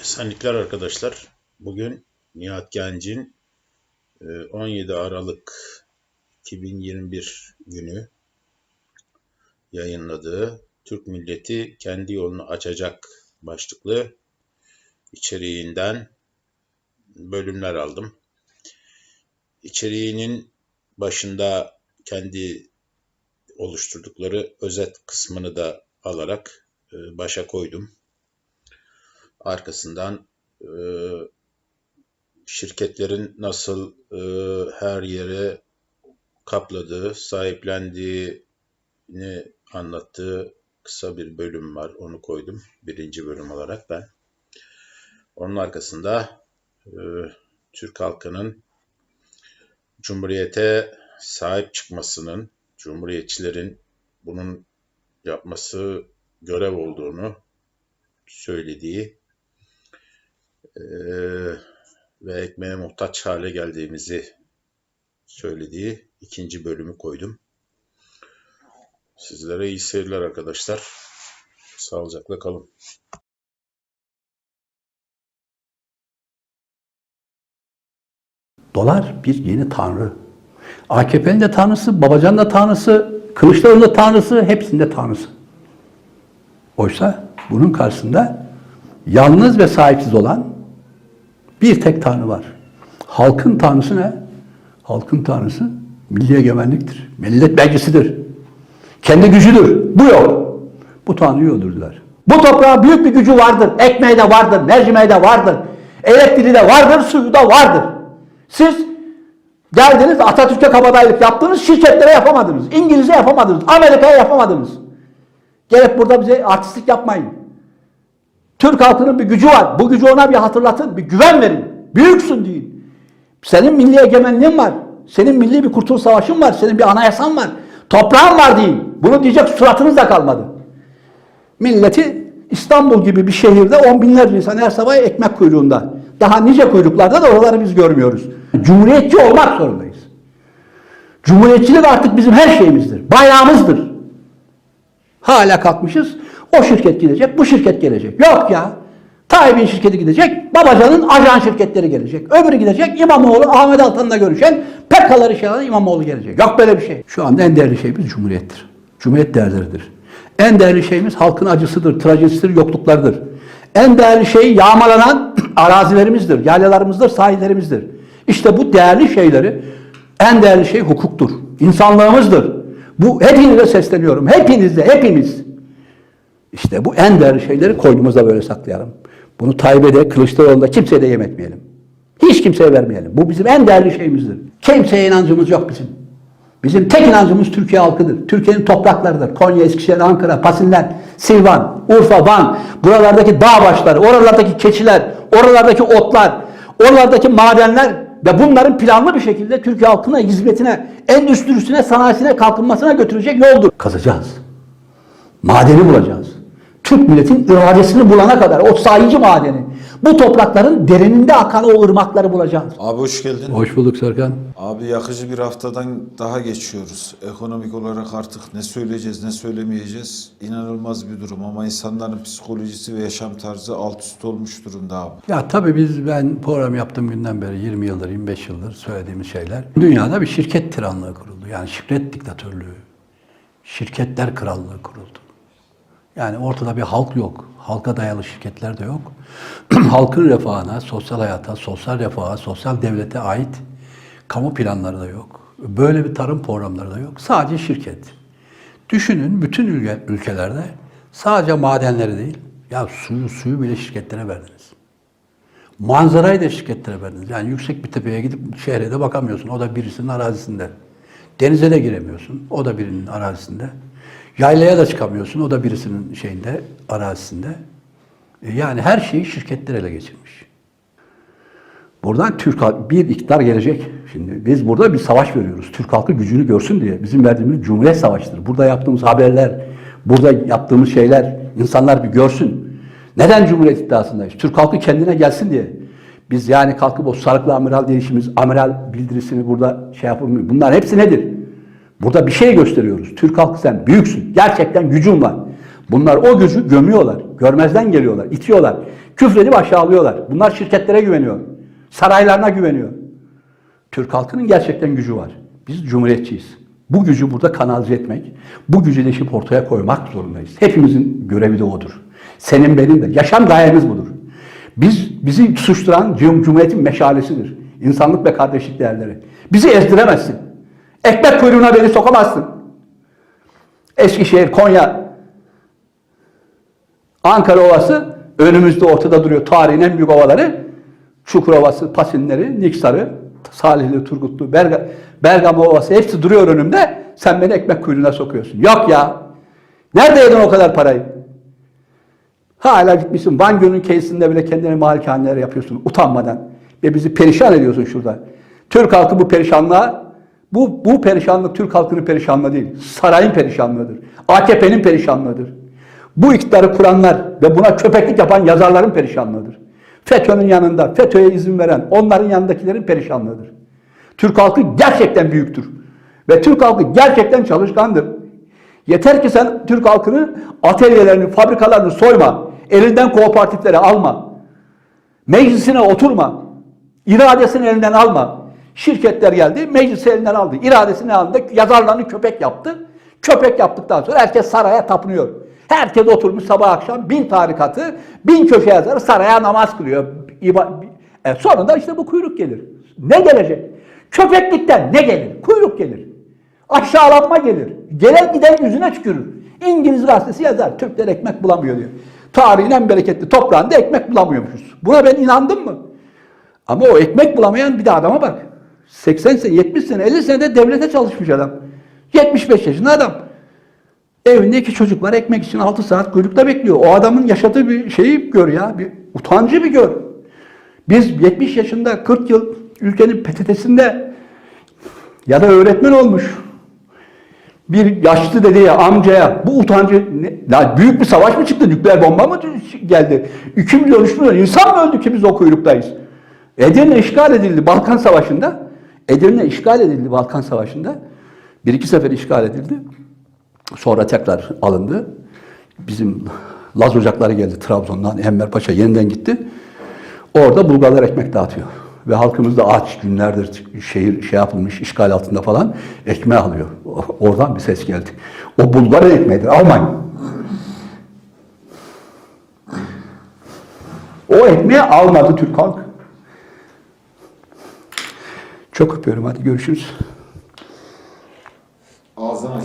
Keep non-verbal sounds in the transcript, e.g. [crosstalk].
Esenlikler arkadaşlar. Bugün Nihat Genc'in e, 17 Aralık 2021 günü yayınladığı Türk Milleti Kendi Yolunu Açacak başlıklı içeriğinden bölümler aldım. İçeriğinin başında kendi oluşturdukları özet kısmını da alarak e, başa koydum. Arkasından e, şirketlerin nasıl e, her yere kapladığı, sahiplendiğini anlattığı kısa bir bölüm var. Onu koydum birinci bölüm olarak ben. Onun arkasında e, Türk halkının Cumhuriyete sahip çıkmasının, Cumhuriyetçilerin bunun yapması görev olduğunu söylediği ve ekmeğe muhtaç hale geldiğimizi söylediği ikinci bölümü koydum. Sizlere iyi seyirler arkadaşlar. Sağlıcakla kalın. Dolar bir yeni tanrı. AKP'nin de tanrısı, Babacan da tanrısı, Kılıçdaroğlu'nun da tanrısı, hepsinde tanrısı. Oysa bunun karşısında yalnız ve sahipsiz olan bir tek tanrı var. Halkın tanrısı ne? Halkın tanrısı milli egemenliktir. Millet meclisidir. Kendi gücüdür. Bu yok. Bu tanrıyı öldürdüler. Bu toprağa büyük bir gücü vardır. Ekmeği de vardır, mercimeği de vardır. Elektriği de vardır, suyu da vardır. Siz geldiniz Atatürk'e kabadayılık yaptınız, şirketlere yapamadınız. İngiliz'e yapamadınız, Amerika'ya yapamadınız. Gelip burada bize artistlik yapmayın. Türk halkının bir gücü var. Bu gücü ona bir hatırlatın, bir güven verin. Büyüksün deyin. Senin milli egemenliğin var. Senin milli bir kurtuluş savaşın var. Senin bir anayasan var. Toprağın var deyin. Bunu diyecek suratınız da kalmadı. Milleti İstanbul gibi bir şehirde on binlerce insan her sabah ekmek kuyruğunda. Daha nice kuyruklarda da oraları biz görmüyoruz. Cumhuriyetçi olmak zorundayız. Cumhuriyetçilik artık bizim her şeyimizdir. Bayrağımızdır. Hala kalkmışız. O şirket gidecek, bu şirket gelecek. Yok ya. Tayyip'in şirketi gidecek, Babacan'ın ajan şirketleri gelecek. Öbürü gidecek, İmamoğlu, Ahmet Altan'la görüşen PKK'ları şey alan İmamoğlu gelecek. Yok böyle bir şey. Şu anda en değerli şeyimiz Cumhuriyettir. Cumhuriyet değerleridir. En değerli şeyimiz halkın acısıdır, trajedisidir, yokluklarıdır. En değerli şey yağmalanan [clears throat] arazilerimizdir, yaylalarımızdır, sahillerimizdir. İşte bu değerli şeyleri, en değerli şey hukuktur, insanlığımızdır. Bu hepinize sesleniyorum, hepinizle, hepimiz. İşte bu en değerli şeyleri koynumuzda böyle saklayalım. Bunu Tayyip'e Kılıçdaroğlu'nda kimseye de yem etmeyelim. Hiç kimseye vermeyelim. Bu bizim en değerli şeyimizdir. Kimseye inancımız yok bizim. Bizim tek inancımız Türkiye halkıdır. Türkiye'nin topraklarıdır. Konya, Eskişehir, Ankara, Pasinler, Silvan, Urfa, Van, buralardaki dağ başları, oralardaki keçiler, oralardaki otlar, oralardaki madenler ve bunların planlı bir şekilde Türkiye halkına, hizmetine, endüstrisine, sanayisine, kalkınmasına götürecek yoldur. Kazacağız. Madeni bulacağız. Türk milletin iradesini bulana kadar o sahici madeni, bu toprakların derininde akan o ırmakları bulacağız. Abi hoş geldin. Hoş bulduk Serkan. Abi yakıcı bir haftadan daha geçiyoruz. Ekonomik olarak artık ne söyleyeceğiz ne söylemeyeceğiz inanılmaz bir durum ama insanların psikolojisi ve yaşam tarzı alt üst olmuş durumda abi. Ya tabii biz ben program yaptığım günden beri 20 yıldır, 25 yıldır söylediğimiz şeyler. Dünyada bir şirket tiranlığı kuruldu. Yani şirket diktatörlüğü, şirketler krallığı kuruldu. Yani ortada bir halk yok. Halka dayalı şirketler de yok. [clears throat] Halkın refahına, sosyal hayata, sosyal refaha, sosyal devlete ait kamu planları da yok. Böyle bir tarım programları da yok. Sadece şirket. Düşünün bütün ülke, ülkelerde sadece madenleri değil, ya suyu suyu bile şirketlere verdiniz. Manzarayı da şirketlere verdiniz. Yani yüksek bir tepeye gidip şehre de bakamıyorsun. O da birisinin arazisinde. Denize de giremiyorsun. O da birinin arazisinde. Yaylaya da çıkamıyorsun. O da birisinin şeyinde, arazisinde. E Yani her şeyi şirketler ele geçirmiş. Buradan Türk bir iktidar gelecek. Şimdi biz burada bir savaş veriyoruz. Türk halkı gücünü görsün diye. Bizim verdiğimiz Cumhuriyet Savaşı'dır. Burada yaptığımız haberler, burada yaptığımız şeyler insanlar bir görsün. Neden Cumhuriyet iddiasındayız? Türk halkı kendine gelsin diye. Biz yani kalkıp o sarıklı amiral değişimiz, amiral bildirisini burada şey yapamıyoruz. Bunlar hepsi nedir? Burada bir şey gösteriyoruz. Türk halkı sen büyüksün. Gerçekten gücün var. Bunlar o gücü gömüyorlar. Görmezden geliyorlar. itiyorlar. Küfredip aşağılıyorlar. Bunlar şirketlere güveniyor. Saraylarına güveniyor. Türk halkının gerçekten gücü var. Biz cumhuriyetçiyiz. Bu gücü burada kanalize etmek, bu gücü deşip ortaya koymak zorundayız. Hepimizin görevi de odur. Senin benim de. Yaşam gayemiz budur. Biz bizi suçturan cum- Cumhuriyet'in meşalesidir. İnsanlık ve kardeşlik değerleri. Bizi ezdiremezsin. Ekmek kuyruğuna beni sokamazsın. Eskişehir, Konya, Ankara Ovası önümüzde ortada duruyor. Tarihin en büyük ovaları. Çukur Ovası, Pasinleri, Niksarı, Salihli, Turgutlu, Berga, Bergama Ovası hepsi duruyor önümde. Sen beni ekmek kuyruğuna sokuyorsun. Yok ya. Nerede yedin o kadar parayı? Hala gitmişsin Van Gölü'nün keyisinde bile kendine malikaneler yapıyorsun utanmadan. Ve bizi perişan ediyorsun şurada. Türk halkı bu perişanlığa, bu, bu perişanlık Türk halkının perişanlığı değil. Sarayın perişanlığıdır. AKP'nin perişanlığıdır. Bu iktidarı kuranlar ve buna köpeklik yapan yazarların perişanlığıdır. FETÖ'nün yanında, FETÖ'ye izin veren onların yanındakilerin perişanlığıdır. Türk halkı gerçekten büyüktür. Ve Türk halkı gerçekten çalışkandır. Yeter ki sen Türk halkını atölyelerini, fabrikalarını soyma. Elinden kooperatifleri alma. Meclisine oturma. İradesini elinden alma. Şirketler geldi, meclisi elinden aldı. İradesini aldı, yazarlarını köpek yaptı. Köpek yaptıktan sonra herkes saraya tapınıyor. Herkes oturmuş sabah akşam bin tarikatı, bin köşe yazarı saraya namaz kılıyor. E sonunda işte bu kuyruk gelir. Ne gelecek? Köpeklikten ne gelir? Kuyruk gelir. Aşağılanma gelir. Gelen giden yüzüne tükürür. İngiliz gazetesi yazar. Türkler ekmek bulamıyor diyor. Tarihin en bereketli toprağında ekmek bulamıyormuşuz. Buna ben inandım mı? Ama o ekmek bulamayan bir de adama bak. 80 sene, 70 sene, 50 senede devlete çalışmış adam. 75 yaşında adam. Evindeki çocuklar ekmek için 6 saat kuyrukta bekliyor. O adamın yaşadığı bir şeyi gör ya. Bir utancı bir gör. Biz 70 yaşında 40 yıl ülkenin PTT'sinde ya da öğretmen olmuş bir yaşlı dedeye, amcaya bu utancı ne, ya büyük bir savaş mı çıktı? Nükleer bomba mı geldi? 2 milyon, 3 milyon insan mı öldü ki biz o kuyruktayız? Edirne işgal edildi Balkan Savaşı'nda. Edirne işgal edildi Balkan Savaşı'nda. Bir iki sefer işgal edildi. Sonra tekrar alındı. Bizim Laz ocakları geldi Trabzon'dan. Enver Paşa yeniden gitti. Orada Bulgarlar ekmek dağıtıyor. Ve halkımız da aç günlerdir şehir şey yapılmış işgal altında falan ekmeği alıyor. Oradan bir ses geldi. O Bulgar ekmeğidir. Almayın. O ekmeği almadı Türk halk. Çok öpüyorum. Hadi görüşürüz. Ağzına.